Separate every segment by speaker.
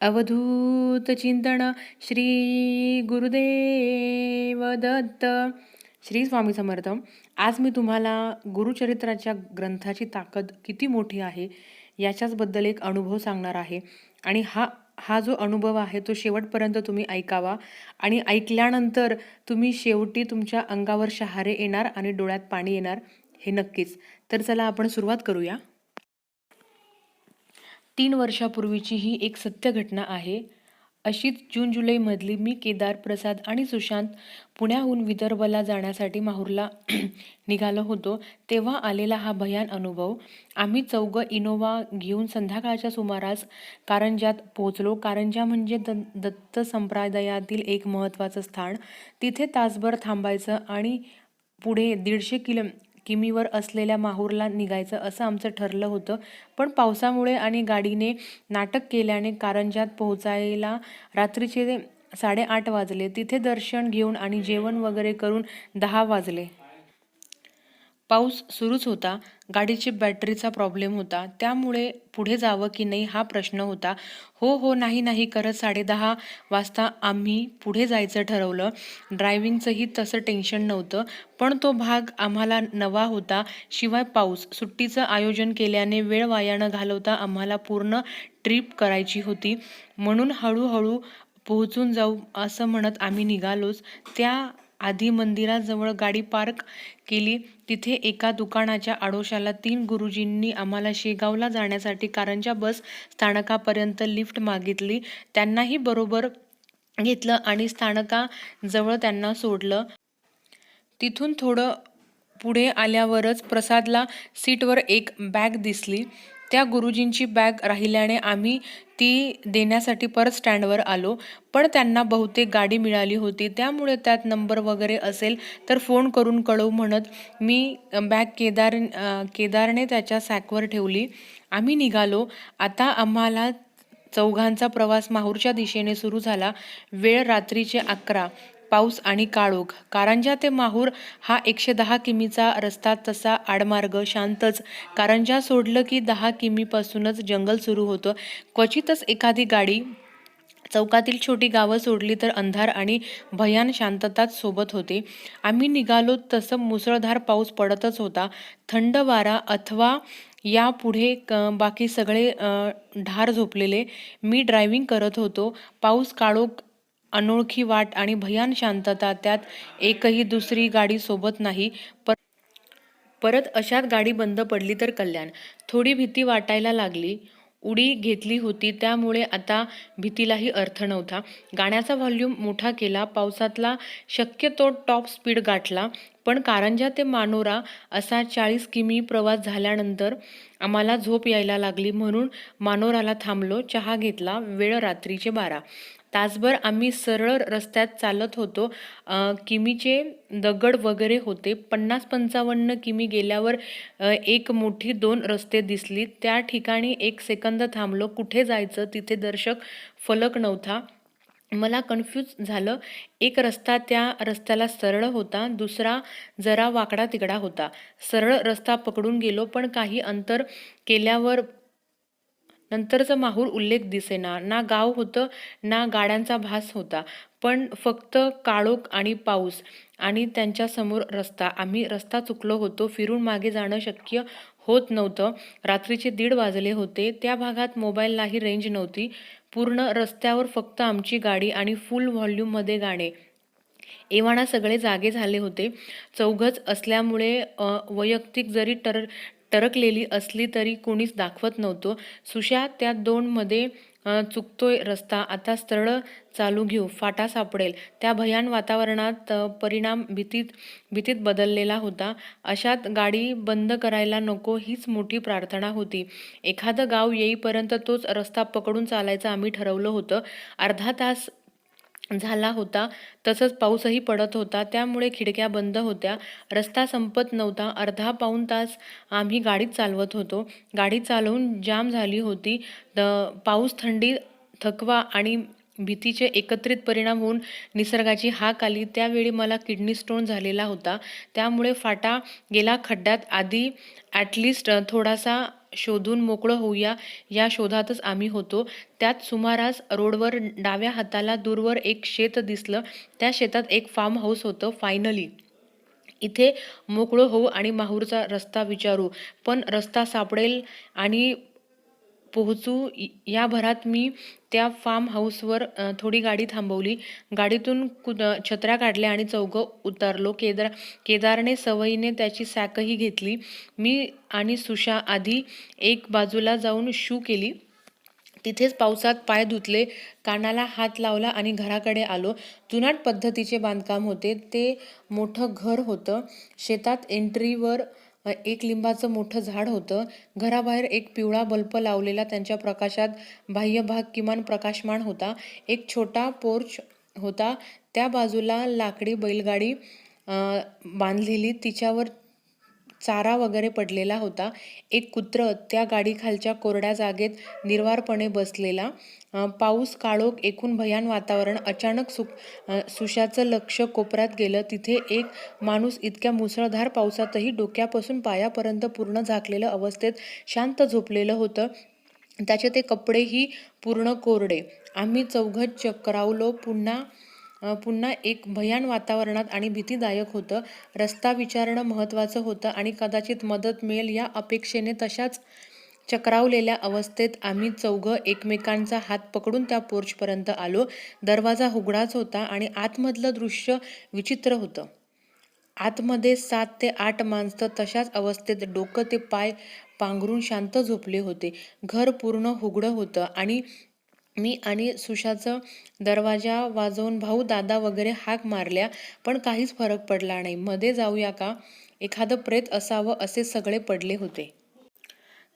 Speaker 1: अवधूत चिंतन श्री गुरुदेव दत्त. श्री स्वामी समर्थ आज मी तुम्हाला गुरुचरित्राच्या ग्रंथाची ताकद किती मोठी आहे याच्याचबद्दल एक अनुभव सांगणार आहे. आणि हा हा जो अनुभव आहे तो शेवटपर्यंत तुम्ही ऐकावा आणि ऐकल्यानंतर तुम्ही शेवटी तुमच्या अंगावर शहारे येणार आणि डोळ्यात पाणी येणार हे नक्कीच. तर चला आपण सुरुवात करूया. तीन वर्षापूर्वीची ही एक सत्य घटना आहे. अशीच जून जुलैमधली मी केदार प्रसाद आणि सुशांत पुण्याहून विदर्भला जाण्यासाठी माहूरला निघालो होतो तेव्हा आलेला हा भयान अनुभव. आम्ही चौघं इनोवा घेऊन संध्याकाळच्या सुमारास कारंजात पोहोचलो. कारंजा म्हणजे द दत्त संप्रदायातील एक महत्त्वाचं स्थान. तिथे तासभर थांबायचं आणि पुढे दीडशे किलो किमीवर असलेल्या माहूरला निघायचं असं आमचं ठरलं होतं. पण पावसामुळे आणि गाडीने नाटक केल्याने कारंजात पोहोचायला रात्रीचे साडेआठ वाजले. तिथे दर्शन घेऊन आणि जेवण वगैरे करून दहा वाजले. पाऊस सुरूच होता. गाडीची बॅटरीचा प्रॉब्लेम होता. त्यामुळे पुढे जावं की नाही हा प्रश्न होता. हो हो नाही नाही करत साडेदहा वाजता आम्ही पुढे जायचं ठरवलं. ड्रायव्हिंगचंही तसं टेन्शन नव्हतं. पण तो भाग आम्हाला नवा होता. शिवाय पाऊस सुट्टीचं आयोजन केल्याने वेळ वाया न घालवता आम्हाला पूर्ण ट्रिप करायची होती. म्हणून हळूहळू पोहोचून जाऊ असं म्हणत आम्ही निघालोच. त्या आधी मंदिराजवळ गाडी पार्क केली. तिथे एका दुकानाच्या आडोशाला तीन गुरुजींनी आम्हाला शेगावला जाण्यासाठी कारंजा बस स्थानकापर्यंत लिफ्ट मागितली. त्यांनाही बरोबर घेतलं आणि स्थानकाजवळ त्यांना सोडलं. तिथून थोडं पुढे आल्यावरच प्रसादला सीटवर एक बॅग दिसली. त्या गुरुजींची बॅग राहिल्याने आम्ही ती देण्यासाठी परत स्टँडवर आलो. पण त्यांना बहुतेक गाडी मिळाली होती. त्यामुळे त्यात नंबर वगैरे असेल तर फोन करून कळवू म्हणत मी बॅग केदार केदारने त्याच्या सॅकवर ठेवली. आम्ही निघालो. आता आम्हाला चौघांचा प्रवास माहूरच्या दिशेने सुरू झाला. वेळ रात्रीचे अकरा. पाऊस आणि काळोख. कारंजा ते माहूर हा एकशे दहा किमीचा रस्ता तसा आडमार्ग शांतच. कारंजा सोडलं की दहा किमीपासूनच जंगल सुरू होतं. क्वचितच एखादी गाडी चौकातील छोटी गावं सोडली तर अंधार आणि भयान शांतताच सोबत होते. आम्ही निघालो तसं मुसळधार पाऊस पडतच होता. थंड वारा अथवा यापुढे क बाकी सगळे ढार झोपलेले. मी ड्रायव्हिंग करत होतो. पाऊस काळोख अनोळखी वाट आणि भयान शांतता त्यात एकही दुसरी गाडी सोबत नाही. पर परत अशात गाडी बंद पडली तर कल्याण. थोडी भीती वाटायला लागली. उडी घेतली होती त्यामुळे आता भीतीलाही अर्थ नव्हता. गाण्याचा व्हॉल्यूम मोठा केला पावसातला शक्यतो टॉप स्पीड गाठला पण कारंजा ते मानोरा असा चाळीस किमी प्रवास झाल्यानंतर आम्हाला झोप यायला लागली म्हणून मानोराला थांबलो चहा घेतला वेळ रात्रीचे बारा. तासभर आम्ही सरळ रस्त्यात चालत होतो. किमीचे दगड वगैरे होते. पन्नास पंचावन्न किमी गेल्यावर एक मोठी दोन रस्ते दिसली. त्या ठिकाणी एक सेकंद थांबलो. कुठे जायचं? तिथे दर्शक फलक नव्हता. मला कन्फ्यूज झालं. एक रस्ता त्या रस्त्याला सरळ होता. दुसरा जरा वाकडा तिकडा होता. सरळ रस्ता पकडून गेलो पण काही अंतर केल्यावर नंतरचं माहूर उल्लेख दिसेना. ना गाव होतं ना गाड्यांचा भास होता. पण फक्त काळोख आणि पाऊस आणि त्यांच्यासमोर रस्ता. आम्ही रस्ता चुकलो होतो फिरून मागे जाणं शक्य होत नव्हतं. रात्रीचे दीड वाजले होते. त्या भागात मोबाईललाही रेंज नव्हती. पूर्ण रस्त्यावर फक्त आमची गाडी आणि फुल व्हॉल्यूममध्ये गाणे. एव्हाना सगळे जागे झाले होते. चौघच असल्यामुळे वैयक्तिक जरी टर टरकलेली असली तरी कोणीच दाखवत नव्हतो. सुशा त्या दोनमध्ये चुकतोय रस्ता. आता सरळ चालू घेऊ. फाटा सापडेल. त्या भयान वातावरणात परिणाम भीतीत भीतीत बदललेला होता. अशात गाडी बंद करायला नको हीच मोठी प्रार्थना होती. एखादं गाव येईपर्यंत तोच रस्ता पकडून चालायचं आम्ही ठरवलं होतं. अर्धा तास झाला होता. तसंच पाऊसही पडत होता. त्यामुळे खिडक्या बंद होत्या. रस्ता संपत नव्हता. अर्धा पाऊण तास आम्ही गाडीत चालवत होतो. गाडी चालवून जाम झाली होती. द पाऊस थंडी थकवा आणि भीतीचे एकत्रित परिणाम होऊन निसर्गाची हाक आली. त्यावेळी मला किडनी स्टोन झालेला होता. त्यामुळे फाटा गेला खड्ड्यात. आधी ॲटलिस्ट थोडासा शोधून मोकळं होऊया. या शोधातच आम्ही होतो. त्यात सुमारास रोडवर डाव्या हाताला दूरवर एक शेत दिसलं. त्या शेतात एक फार्म हाऊस होतं फायनली इथे मोकळं होऊ आणि माहूरचा रस्ता विचारू. पण रस्ता सापडेल आणि पोहोचू. या भरात मी त्या फार्म हाऊसवर थोडी गाडी थांबवली. गाडीतून कुद छत्र्या काढल्या आणि चौघं उतरलो. केदार केदारने सवयीने त्याची सॅकही घेतली. मी आणि सुशा आधी एक बाजूला जाऊन शू केली. तिथेच पावसात पाय धुतले कानाला हात लावला आणि घराकडे आलो. जुनाट पद्धतीचे बांधकाम होते. ते मोठं घर होतं. शेतात एंट्रीवर एक लिंबाचं मोठं झाड होतं. घराबाहेर एक पिवळा बल्ब लावलेला त्यांच्या प्रकाशात बाह्य भाग किमान प्रकाशमान होता. एक छोटा पोर्च होता. त्या बाजूला लाकडी बैलगाडी बांधलेली. तिच्यावर चारा वगैरे पडलेला होता. एक कुत्र त्या गाडीखालच्या कोरड्या जागेत निर्वारपणे बसलेला. पाऊस काळोख एकूण भयान वातावरण अचानक सु सुशाचं लक्ष कोपऱ्यात गेलं. तिथे एक माणूस इतक्या मुसळधार पावसातही डोक्यापासून पायापर्यंत पूर्ण झाकलेलं अवस्थेत शांत झोपलेलं होतं. त्याचे ते कपडेही पूर्ण कोरडे. आम्ही चौघत चक्रावलो. पुन्हा पुन्हा एक भयान वातावरणात आणि भीतीदायक होतं. रस्ता विचारणं महत्त्वाचं होतं आणि कदाचित मदत मिळेल या अपेक्षेने तशाच चक्रावलेल्या अवस्थेत आम्ही चौघं एकमेकांचा हात पकडून त्या पोर्चपर्यंत आलो. दरवाजा हुगडाच होता आणि आतमधलं दृश्य विचित्र होतं. आतमध्ये सात ते आठ माणसं तशाच अवस्थेत डोकं ते पाय पांघरून शांत झोपले होते. घर पूर्ण हुगडं होतं आणि मी आणि सुशाचं दरवाजा वाजवून भाऊ दादा वगैरे हाक मारल्या पण काहीच फरक पडला नाही. मध्ये जाऊया का? एखादं प्रेत असावं असे सगळे पडले होते.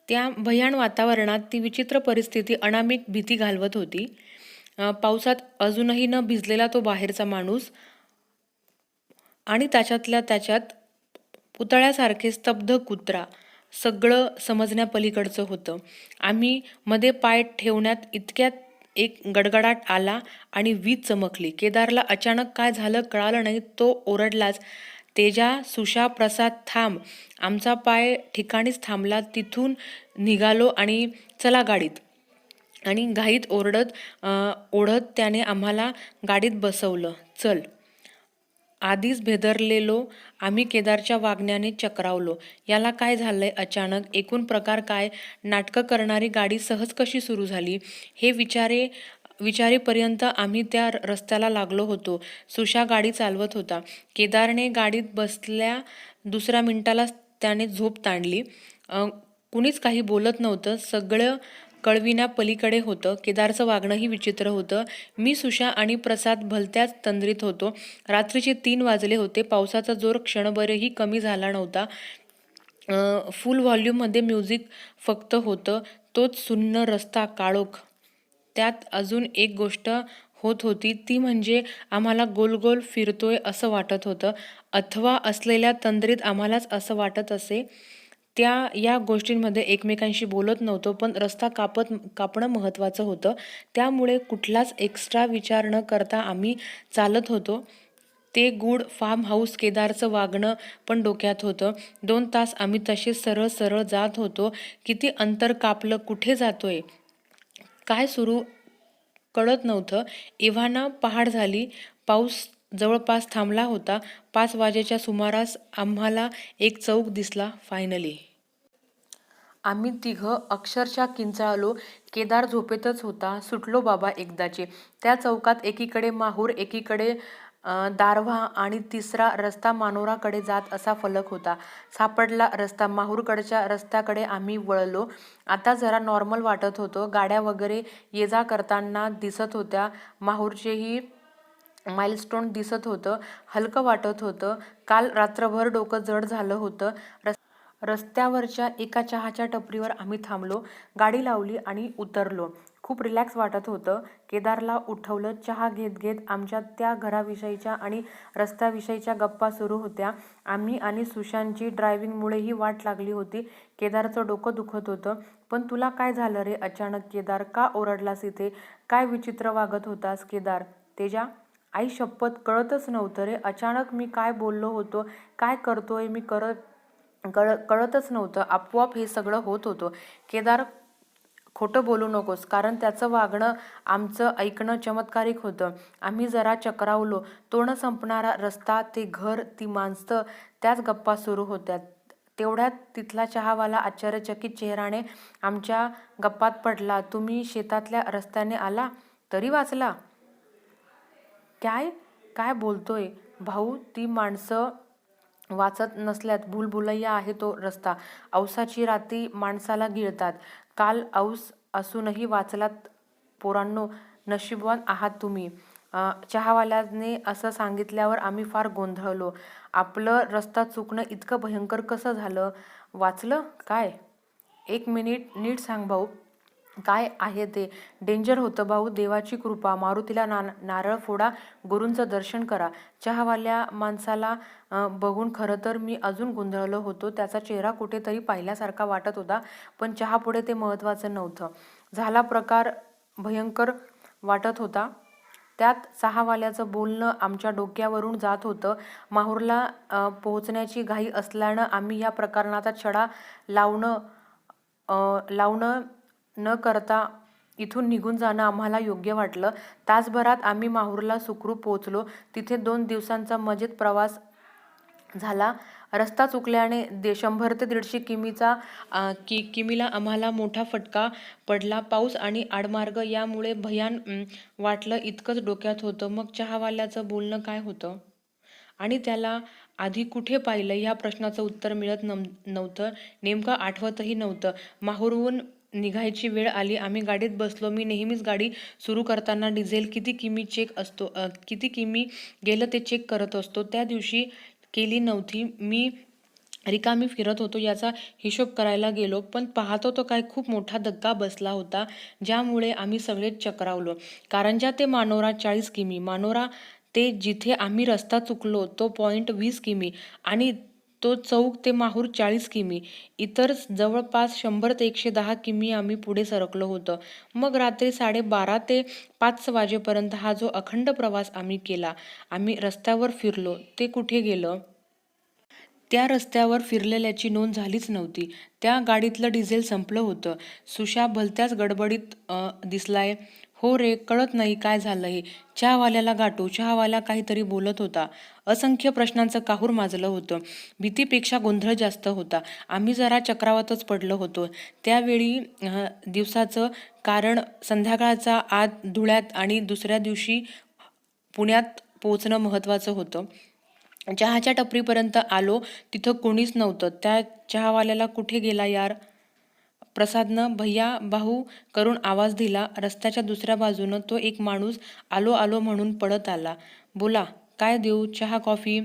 Speaker 1: त्या भयान वातावरणात ती विचित्र परिस्थिती अनामिक भीती घालवत होती. पावसात अजूनही न भिजलेला तो बाहेरचा माणूस आणि त्याच्यातल्या त्याच्यात पुतळ्यासारखे स्तब्ध कुत्रा सगळं समजण्यापलीकडचं होतं. आम्ही मध्ये पाय ठेवण्यात इतक्यात एक गडगडाट आला आणि वीज चमकली. केदारला अचानक काय झालं कळालं नाही. तो ओरडलाच तेजा सुशा प्रसाद थांब. आमचा पाय ठिकाणीच थांबला. तिथून निघालो आणि चला गाडीत. आणि घाईत ओरडत ओढत त्याने आम्हाला गाडीत बसवलं. चल. आधीच भेदरलेलो आम्ही केदारच्या वागण्याने चक्रावलो. याला काय झालंय? अचानक एकूण प्रकार काय? नाटकं करणारी गाडी सहज कशी सुरू झाली? हे विचारे विचारेपर्यंत आम्ही त्या रस्त्याला लागलो होतो. सुशा गाडी चालवत होता. केदारने गाडीत बसल्या दुसऱ्या मिनिटालाच त्याने झोप ताणली. कुणीच काही बोलत नव्हतं. सगळं कळविण्या पलीकडे होतं. केदारचं वागणंही विचित्र होतं. मी सुशा आणि प्रसाद भलत्याच तंद्रीत होतो. रात्रीचे तीन वाजले होते. पावसाचा जोर क्षणभरही कमी झाला नव्हता. फुल व्हॉल्यूममध्ये म्युझिक फक्त होतं. तोच सुन्न रस्ता काळोख. त्यात अजून एक गोष्ट होत होती. ती म्हणजे आम्हाला गोल गोल फिरतोय असं वाटत होतं. अथवा असलेल्या तंद्रीत आम्हालाच असं वाटत असे. त्या या गोष्टींमध्ये एकमेकांशी बोलत नव्हतो पण रस्ता कापत कापणं महत्त्वाचं होतं. त्यामुळे कुठलाच एक्स्ट्रा विचार न करता आम्ही चालत होतो. ते गुड फार्म हाऊस केदारचं वागणं पण डोक्यात होतं. दोन तास आम्ही तसे सरळ सरळ जात होतो. किती अंतर कापलं कुठे जातोय? काय सुरू कळत नव्हतं. एव्हाना पहाड झाली. पाऊस जवळपास थांबला होता. पाच वाजेच्या सुमारास आम्हाला एक चौक दिसला फायनली आम्ही तिघं अक्षरशः किंचाळलो. केदार झोपेतच होता. सुटलो बाबा एकदाचे. त्या चौकात एकीकडे माहूर एकीकडे दारव्हा आणि तिसरा रस्ता मानोराकडे जात असा फलक होता. सापडला रस्ता. माहूरकडच्या रस्त्याकडे आम्ही वळलो. आता जरा नॉर्मल वाटत होतं. गाड्या वगैरे ये जा करताना दिसत होत्या. माहूरचेही माइलस्टोन दिसत होतं. हलकं वाटत होतं. काल रात्रभर डोकं जड झालं होतं. रस रस्त्यावरच्या एका चहाच्या टपरीवर आम्ही थांबलो गाडी लावली आणि उतरलो. खूप रिलॅक्स वाटत होतं. केदारला उठवलं चहा घेत घेत आमच्या त्या घराविषयीच्या आणि रस्त्याविषयीच्या गप्पा सुरू होत्या. आम्ही आणि सुशांतची ड्रायव्हिंगमुळेही वाट लागली होती. केदारचं डोकं दुखत होतं. पण तुला काय झालं रे अचानक केदार? का ओरडलास इथे? काय विचित्र वागत होतास केदार? तेजा आई शपथ कळतच नव्हतं रे. अचानक मी काय बोललो होतो? काय करतोय? मी करत कळ कळतच नव्हतं. आपोआप हे सगळं होत होतं. केदार खोटं बोलू नकोस कारण त्याचं वागणं आमचं ऐकणं चमत्कारिक होतं. आम्ही जरा चक्रावलो. तो न संपणारा रस्ता ते घर ती माणसं त्याच गप्पा सुरू होत्या. तेवढ्यात तिथला चहावाला आश्चर्यचकित चेहराने आमच्या गप्पात पडला. तुम्ही शेतातल्या रस्त्याने आला? तरी वाचला. काय? काय बोलतोय? भाऊ ती माणसं वाचत नसल्यात भूलभुलैया आहे तो रस्ता. औसाची राती माणसाला गिळतात. काल औस असूनही वाचलात पोरांनो नशीबवान आहात तुम्ही. चहावाल्याने असं सांगितल्यावर आम्ही फार गोंधळलो. आपलं रस्ता चुकणं इतकं भयंकर कसं झालं? वाचलं? काय? एक मिनिट नीट सांग भाऊ. काय आहे ते? डेंजर होतं भाऊ देवाची कृपा. मारुतीला ना नारळ फोडा गुरूंचं दर्शन करा. चहावाल्या माणसाला बघून खरं तर मी अजून गोंधळलो होतो. त्याचा चेहरा कुठेतरी पाहिल्यासारखा वाटत होता पण चहापुढे ते महत्त्वाचं नव्हतं. झाला प्रकार भयंकर वाटत होता. त्यात चहावाल्याचं बोलणं आमच्या डोक्यावरून जात होतं. माहूरला पोहोचण्याची घाई असल्यानं आम्ही या प्रकरणाचा छडा लावणं लावणं न करता इथून निघून जाणं आम्हाला योग्य वाटलं. तासभरात आम्ही माहूरला सुखरूप पोहोचलो. तिथे दोन दिवसांचा मजेत प्रवास झाला. रस्ता चुकल्याने दे शंभर ते दीडशे किमीचा कि किमीला आम्हाला मोठा फटका पडला. पाऊस आणि आडमार्ग यामुळे भयान वाटलं. इतकंच डोक्यात होतं. मग चहावाल्याचं बोलणं काय होतं? आणि त्याला आधी कुठे पाहिलं? ह्या प्रश्नाचं उत्तर मिळत नम नव्हतं. नेमकं आठवतही नव्हतं. माहूरहून निघायची वेळ आली आम्ही गाडीत बसलो. मी नेहमीच गाडी सुरू करताना डिझेल किती किमी चेक असतो किती किमी गेलं ते चेक करत असतो. त्या दिवशी केली नव्हती. मी रिकामी फिरत होतो याचा हिशोब करायला गेलो पण पाहतो तो काय खूप मोठा धक्का बसला होता ज्यामुळे आम्ही सगळेच चक्रावलो. कारंजा ते मानोरा चाळीस किमी मानोरा ते जिथे आम्ही रस्ता चुकलो तो पॉईंट वीस किमी आणि तो चौक ते माहूर चाळीस किमी. इतर जवळपास शंभर ते एकशे दहा किमी आम्ही पुढे सरकलो होतं. मग रात्री साडेबारा ते पाच वाजेपर्यंत हा जो अखंड प्रवास आम्ही केला आम्ही रस्त्यावर फिरलो. ते कुठे गेलं? त्या रस्त्यावर फिरलेल्याची नोंद झालीच नव्हती. त्या गाडीतलं डिझेल संपलं होतं. सुशा भलत्याच गडबडीत दिसलाय. हो रे कळत नाही काय झालं हे. चहावाल्याला गाठू. चहावाला काहीतरी बोलत होता. असंख्य प्रश्नांचं काहूर माजलं होतं. भीतीपेक्षा गोंधळ जास्त होता. आम्ही जरा चक्रावातच पडलो होतो. त्यावेळी दिवसाचं कारण संध्याकाळचा आत धुळ्यात आणि दुसऱ्या दिवशी पुण्यात पोचणं महत्त्वाचं होतं. चहाच्या टपरीपर्यंत आलो. तिथं कोणीच नव्हतं. त्या चहावाल्याला कुठे गेला यार? प्रसादनं भैया भाऊ करून आवाज दिला. रस्त्याच्या दुसऱ्या बाजूनं तो एक माणूस आलो आलो म्हणून पडत आला. बोला काय देऊ? चहा कॉफी?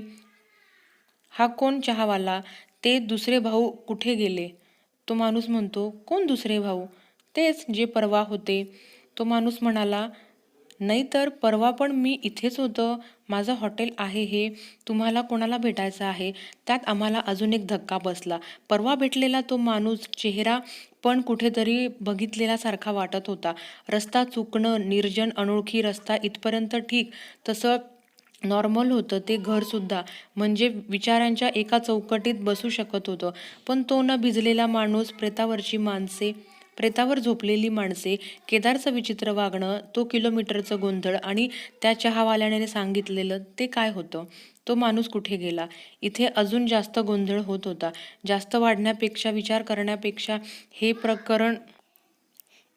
Speaker 1: हा कोण चहावाला? ते दुसरे भाऊ कुठे गेले? तो माणूस म्हणतो कोण दुसरे भाऊ? तेच जे परवा होते. तो माणूस म्हणाला नाहीतर परवा पण मी इथेच होतं. माझं हॉटेल आहे हे. तुम्हाला कोणाला भेटायचं आहे? त्यात आम्हाला अजून एक धक्का बसला. परवा भेटलेला तो माणूस चेहरा पण कुठेतरी बघितलेला सारखा वाटत होता. रस्ता चुकणं निर्जन अनोळखी रस्ता इथपर्यंत ठीक. तसं नॉर्मल होतं ते घरसुद्धा म्हणजे विचारांच्या एका चौकटीत बसू शकत होतं. पण तो न भिजलेला माणूस प्रेतावरची माणसे प्रेतावर झोपलेली माणसे केदारचं विचित्र वागणं तो किलोमीटरचं गोंधळ आणि त्या चहावाल्याने सांगितलेलं ते काय होतं? तो माणूस कुठे गेला? इथे अजून जास्त गोंधळ होत होता. जास्त वाढण्यापेक्षा विचार करण्यापेक्षा हे प्रकरण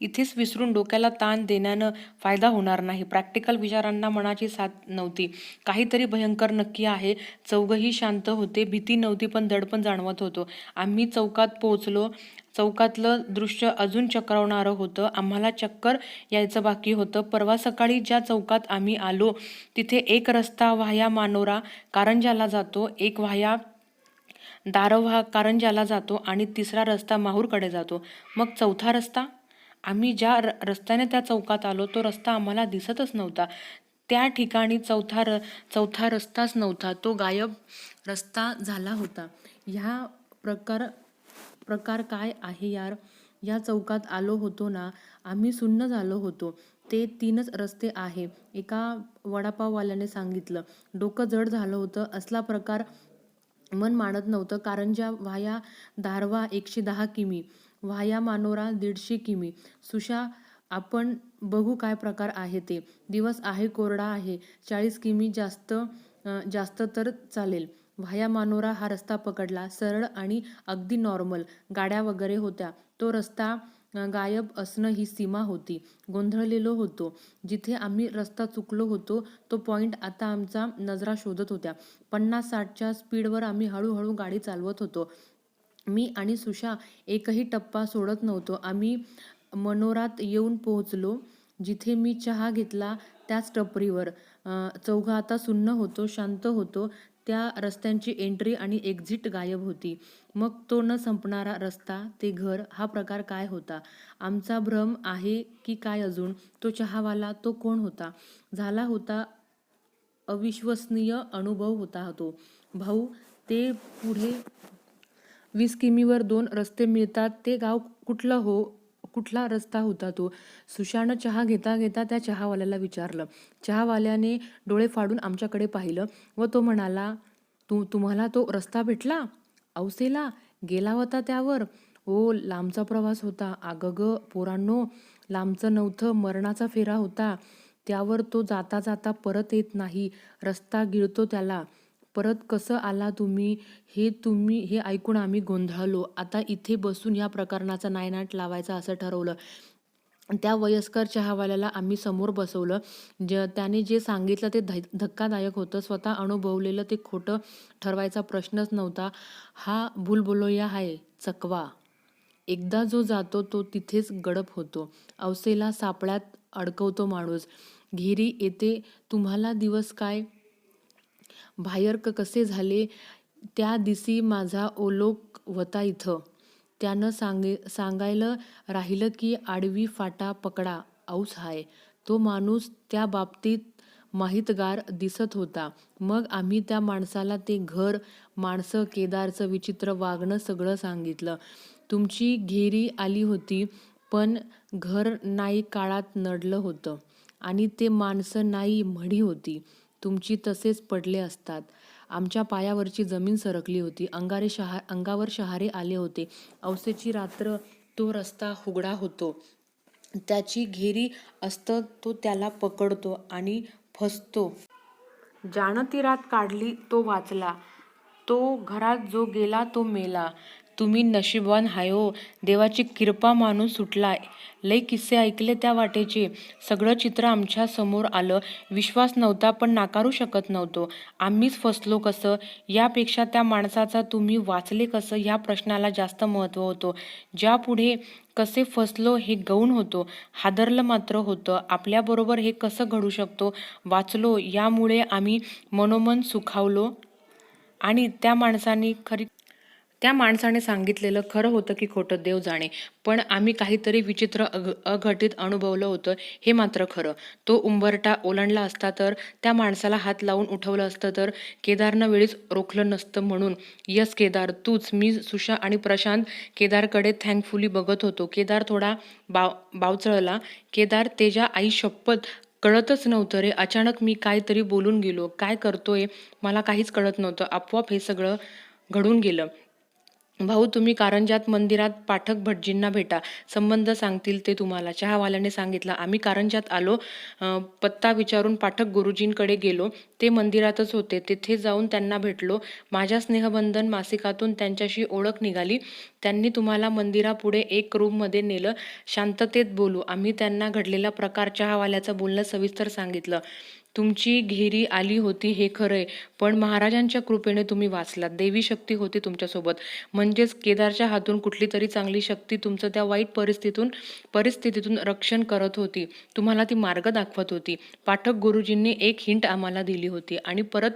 Speaker 1: इथेच विसरून डोक्याला ताण देण्यानं फायदा होणार नाही. प्रॅक्टिकल विचारांना मनाची साथ नव्हती. काहीतरी भयंकर नक्की आहे. चौघही शांत होते. भीती नव्हती पण दडपण जाणवत होतो. आम्ही चौकात पोहोचलो. चौकातलं दृश्य अजून चक्रवणारं होतं. आम्हाला चक्कर यायचं बाकी होतं. परवा सकाळी ज्या चौकात आम्ही आलो तिथे एक रस्ता वाह्या मानोरा कारंजाला जातो एक वाह्या दारवा कारंजाला जातो आणि तिसरा रस्ता माहूरकडे जातो. मग चौथा रस्ता? आम्ही ज्या र रस्त्याने त्या चौकात आलो तो रस्ता आम्हाला दिसतच नव्हता. त्या ठिकाणी चौथा र चौथा रस्ताच नव्हता. तो गायब रस्ता झाला होता. ह्या प्रकार प्रकार काय आहे यार? या चौकात आलो होतो ना आम्ही सुन्न झालो होतो. ते तीनच रस्ते आहे. एका वडापाववाल्याने सांगितलं. डोकं जड झालं होतं. असला प्रकार मन मानत नव्हतं. कारण ज्या व्हाया दारवा एकशे दहा किमी व्हाया मानोरा दीडशे किमी. सुशा आपण बघू काय प्रकार आहे ते. दिवस आहे कोरडा आहे. चाळीस किमी जास्त जास्त तर चालेल. व्हाया मानोरा हा रस्ता पकडला सरळ आणि अगदी नॉर्मल गाड्या वगैरे होत्या. तो रस्ता गायब असणं ही सीमा होती. गोंधळलेलो होतो. जिथे आम्ही रस्ता चुकलो होतो तो पॉईंट आता आमचा नजरा शोधत होत्या. पन्नास साठच्या स्पीडवर आम्ही हळूहळू गाडी चालवत होतो. मी आणि सुशा एकही टप्पा सोडत नव्हतो. आम्ही मनोरात येऊन पोहोचलो. जिथे मी चहा घेतला त्याच टपरीवर. अं, आता सुन्न होतो शांत होतो. त्या रस्त्यांची एंट्री आणि एक्झिट गायब होती. मग तो न संपणारा रस्ता ते घर हा प्रकार काय होता? आमचा भ्रम आहे की काय अजून? तो चहावाला तो कोण होता? झाला होता अविश्वसनीय अनुभव होता तो. भाऊ ते पुढे वीस किमीवर दोन रस्ते मिळतात. ते गाव कुठलं हो? कुठला रस्ता होता तो? सुशानं चहा घेता घेता त्या चहावाल्याला विचारलं. चहावाल्याने डोळे फाडून आमच्याकडे पाहिलं व तो म्हणाला तू तुम्हाला तो रस्ता भेटला? औसेला? गेला होता त्यावर? ओ लांबचा प्रवास होता. अगं पोरांनो लांबचं नव्हतं. मरणाचा फेरा होता. त्यावर तो जाता जाता परत येत नाही. रस्ता गिळतो त्याला. परत कसं आला तुम्ही हे तुम्ही हे ऐकून आम्ही गोंधळलो. आता इथे बसून या प्रकरणाचा नायनाट लावायचा असं ठरवलं. त्या वयस्कर चहावाल्याला आम्ही समोर बसवलं. ज त्याने जे सांगितलं ते ध धक्कादायक होतं. स्वतः अनुभवलेलं ते खोटं ठरवायचा प्रश्नच नव्हता. हा भूलबुलोया आहे चकवा. एकदा जो जातो तो तिथेच गडप होतो. अवसेला सापळ्यात अडकवतो माणूस. घेरी येते तुम्हाला दिवस काय? बाहेर कसे झाले त्या दिसी माझा ओलोक होता इथं. त्यानं सांगे सांगायला राहिलं की आडवी फाटा पकडा औस हाय. तो माणूस त्या बाबतीत माहितगार दिसत होता. मग आम्ही त्या माणसाला ते घर माणसं केदारचं विचित्र वागणं सगळं सांगितलं. तुमची घेरी आली होती पण घर नाही काळात नडलं होतं. आणि ते माणसं नाही म्हणी होती. तुमची तसेच पडले असतात. आमच्या पायावरची जमीन सरकली होती. अंगारे शहा अंगावर शहारे आले होते. अवसेची रात्र तो रस्ता हुगडा होतो. त्याची घेरी असतं तो त्याला पकडतो आणि फसतो. जाणती रात काढली तो वाचला. तो घरात जो गेला तो मेला. तुम्ही नशीबवान हाय हो. देवाची किरपा मानून सुटला लय किस्से ऐकले त्या वाटेचे. सगळं चित्र आमच्यासमोर आलं. विश्वास नव्हता पण नाकारू शकत नव्हतो. आम्हीच फसलो कसं? यापेक्षा त्या माणसाचा तुम्ही वाचले कसं? ह्या प्रश्नाला जास्त महत्त्व होतो. ज्यापुढे कसे फसलो हे गौण होतो. हादरलं मात्र होतं. आपल्याबरोबर हे कसं घडू शकतो? वाचलो. यामुळे आम्ही मनोमन सुखावलो. आणि त्या माणसाने खरी त्या माणसाने सांगितलेलं खरं होतं की खोटं देव जाणे. पण आम्ही काहीतरी विचित्र अघ अघटित अनुभवलं होतं हे मात्र खरं. तो उंबरटा ओलांडला असता तर त्या माणसाला हात लावून उठवलं असतं तर केदारनं वेळीच रोखलं नसतं म्हणून. यस केदार तूच मी सुशा आणि प्रशांत केदारकडे थँकफुली बघत होतो. केदार थोडा बाव बावचळला. केदार तेजा आई शपथ कळतच नव्हतं रे. अचानक मी काहीतरी बोलून गेलो. काय करतोय? मला काहीच कळत नव्हतं. आपोआप हे सगळं घडून गेलं. भाऊ तुम्ही कारंजात मंदिरात पाठक भटजींना भेटा. संबंध सांगतील ते तुम्हाला. चहावाल्याने सांगितलं आम्ही कारंजात आलो. पत्ता विचारून पाठक गुरुजींकडे गेलो. ते मंदिरातच होते. तिथे जाऊन त्यांना भेटलो. माझ्या स्नेहबंधन मासिकातून त्यांच्याशी ओळख निघाली. त्यांनी तुम्हाला मंदिरापुढे एक रूममध्ये नेलं. शांततेत बोलू. आम्ही त्यांना घडलेला प्रकार चहावाल्याचं बोलणं सविस्तर सांगितलं. तुमची घेरी आली होती हे खरंय पण महाराजांच्या कृपेने तुम्ही वाचलात. देवी शक्ती होती तुमच्यासोबत. म्हणजेच केदारच्या हातून कुठली तरी चांगली शक्ती तुमचं त्या वाईट परिस्थितीतून परिस्थितीतून रक्षण करत होती. तुम्हाला ती मार्ग दाखवत होती. पाठक गुरुजींनी एक हिंट आम्हाला दिली होती आणि परत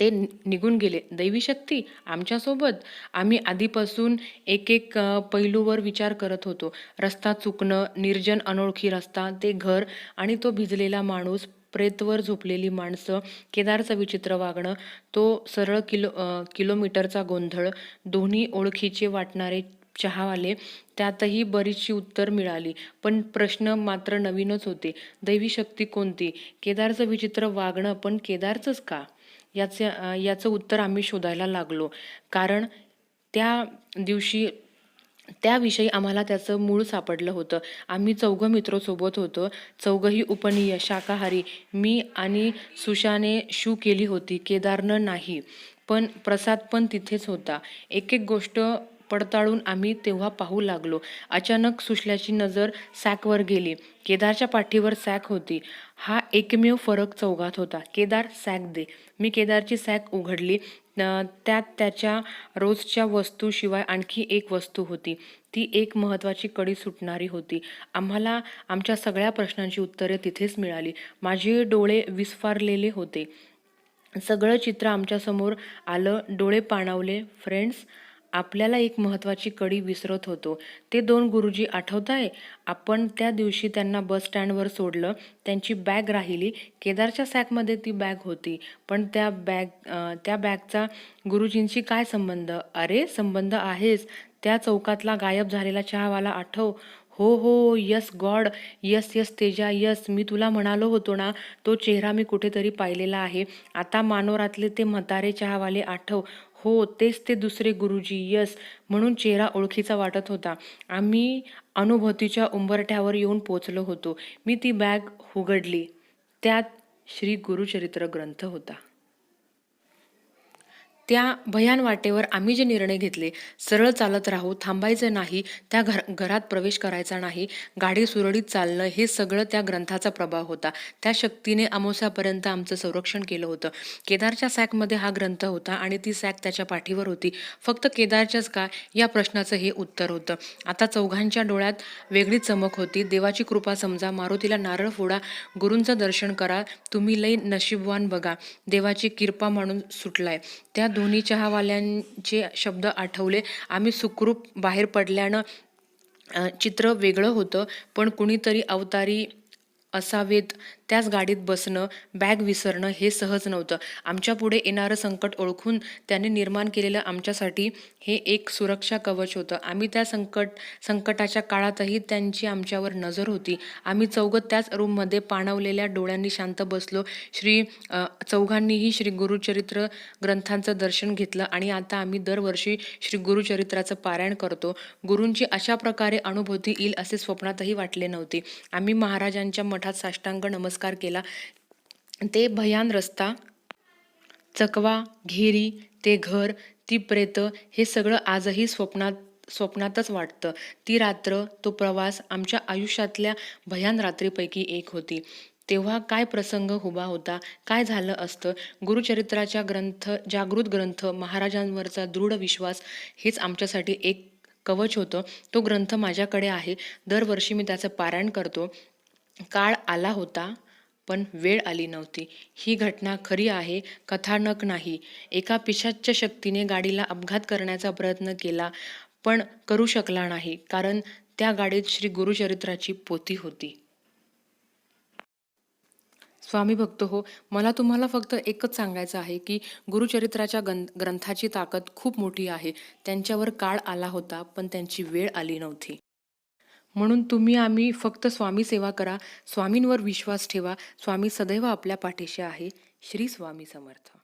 Speaker 1: ते निघून गेले. दैवी शक्ती आमच्यासोबत? आम्ही आधीपासून एक एक पैलूवर विचार करत होतो. रस्ता चुकणं निर्जन अनोळखी रस्ता ते घर आणि तो भिजलेला माणूस प्रेतवर झोपलेली माणसं केदारचं विचित्र वागणं तो सरळ किलो किलोमीटरचा गोंधळ दोन्ही ओळखीचे वाटणारे चहावाले त्यातही बरीचशी उत्तर मिळाली. पण प्रश्न मात्र नवीनच होते. दैवी शक्ती कोणती? केदारचं विचित्र वागणं पण केदारचंच का? याचे याचं उत्तर आम्ही शोधायला लागलो. कारण त्या दिवशी त्याविषयी आम्हाला त्याचं मूळ सापडलं होतं. आम्ही चौघं मित्र सोबत होतो. चौघंही उपनीय शाकाहारी. मी आणि सुशाने शू केली होती. केदारनं नाही पण प्रसाद पण तिथेच होता. एक एक गोष्ट पडताळून आम्ही तेव्हा पाहू लागलो. अचानक सुशल्याची नजर सॅकवर गेली. केदारच्या पाठीवर सॅक होती. हा एकमेव फरक चौघात होता. केदार सॅक दे. मी केदारची सॅक उघडली. त्यात त्याच्या रोजच्या वस्तूशिवाय आणखी एक वस्तू होती. ती एक महत्त्वाची कडी सुटणारी होती. आम्हाला आमच्या सगळ्या प्रश्नांची उत्तरे तिथेच मिळाली. माझे डोळे विस्फारलेले होते. सगळं चित्र आमच्यासमोर आलं. डोळे पाणावले. फ्रेंड्स आपल्याला एक महत्त्वाची कडी विसरत होतो. ते दोन गुरुजी आठवत आहे आपण त्या दिवशी त्यांना बस स्टँडवर सोडलं. त्यांची बॅग राहिली. केदारच्या सॅकमध्ये ती बॅग होती. पण त्या बॅग त्या बॅगचा गुरुजींशी काय संबंध? अरे संबंध आहेच. त्या चौकातला गायब झालेला चहावाला आठव. हो हो yes god. Yes yes Teja yes. मी तुला म्हणालो होतो ना तो चेहरा मी कुठेतरी पाहिलेला आहे. आता मानोरातले ते म्हातारे चहावाले आठव. हो तेच ते दुसरे गुरुजी यस म्हणून चेहरा ओळखीचा वाटत होता. आम्ही अनुभूतीच्या उंबरठ्यावर येऊन पोचलो होतो. मी ती बॅग उघडली त्यात श्री गुरुचरित्र ग्रंथ होता. त्या भयान वाटेवर आम्ही जे निर्णय घेतले सरळ चालत राहू थांबायचं नाही त्या घर घरात प्रवेश करायचा नाही गाडी सुरळीत चालणं हे सगळं त्या ग्रंथाचा प्रभाव होता. त्या शक्तीने अमोसापर्यंत आमचं संरक्षण केलं होतं. केदारच्या सॅकमध्ये हा ग्रंथ होता आणि ती सॅक त्याच्या पाठीवर होती. फक्त केदारच्याच का? या प्रश्नाचं हे उत्तर होतं. आता चौघांच्या डोळ्यात वेगळी चमक होती. देवाची कृपा समजा मारुतीला नारळ फोडा गुरूंचं दर्शन करा तुम्ही लई नशीबवान बघा. देवाची किरपा म्हणून सुटलाय. त्या दोन्ही चहावाल्यांचे शब्द आठवले. आम्ही सुखरूप बाहेर पडल्यानं चित्र वेगळं होतं पण कुणीतरी अवतारी असावेत त्याच गाडीत बसणं बॅग विसरणं हे सहज नव्हतं. आमच्या पुढे येणारं संकट ओळखून त्याने निर्माण केलेलं आमच्यासाठी हे एक सुरक्षा कवच होतं. आम्ही त्या संकट संकटाच्या काळातही त्यांची आमच्यावर नजर होती. आम्ही चौघं त्याच रूममध्ये पाणावलेल्या डोळ्यांनी शांत बसलो. श्री चौघांनीही श्री गुरुचरित्र ग्रंथांचं दर्शन घेतलं आणि आता आम्ही दरवर्षी श्री गुरुचरित्राचं पारायण करतो. गुरूंची अशा प्रकारे अनुभूती येईल असे स्वप्नातही वाटले नव्हते. आम्ही महाराजांच्या मठात साष्टांग नमस्कार केला. ते भयान रस्ता चकवा घेरी ते घर ती प्रेत हे सगळं आजही स्वप्नात स्वप्नातच वाटतं. ती रात्र तो प्रवास आमच्या आयुष्यातल्या भयान रात्रीपैकी एक होती. तेव्हा काय प्रसंग उभा होता काय झालं असतं गुरुचरित्राच्या ग्रंथ जागृत ग्रंथ महाराजांवरचा दृढ विश्वास हेच आमच्यासाठी एक कवच होतं. तो ग्रंथ माझ्याकडे आहे. दरवर्षी मी त्याचं पारायण करतो. काळ आला होता पण वेळ आली नव्हती. ही घटना खरी आहे कथानक नाही. एका पिशाच्य शक्तीने गाडीला अपघात करण्याचा प्रयत्न केला पण करू शकला नाही कारण त्या गाडीत श्री गुरुचरित्राची पोती होती. स्वामी भक्त हो मला तुम्हाला फक्त एकच सांगायचं आहे की गुरुचरित्राच्या गं ग्रंथाची ताकद खूप मोठी आहे. त्यांच्यावर काळ आला होता पण त्यांची वेळ आली नव्हती. म्हणून तुम्ही आम्ही फक्त स्वामी सेवा करा स्वामींवर विश्वास ठेवा स्वामी सदैव आपल्या पाठीशी आहे. श्री स्वामी समर्थ.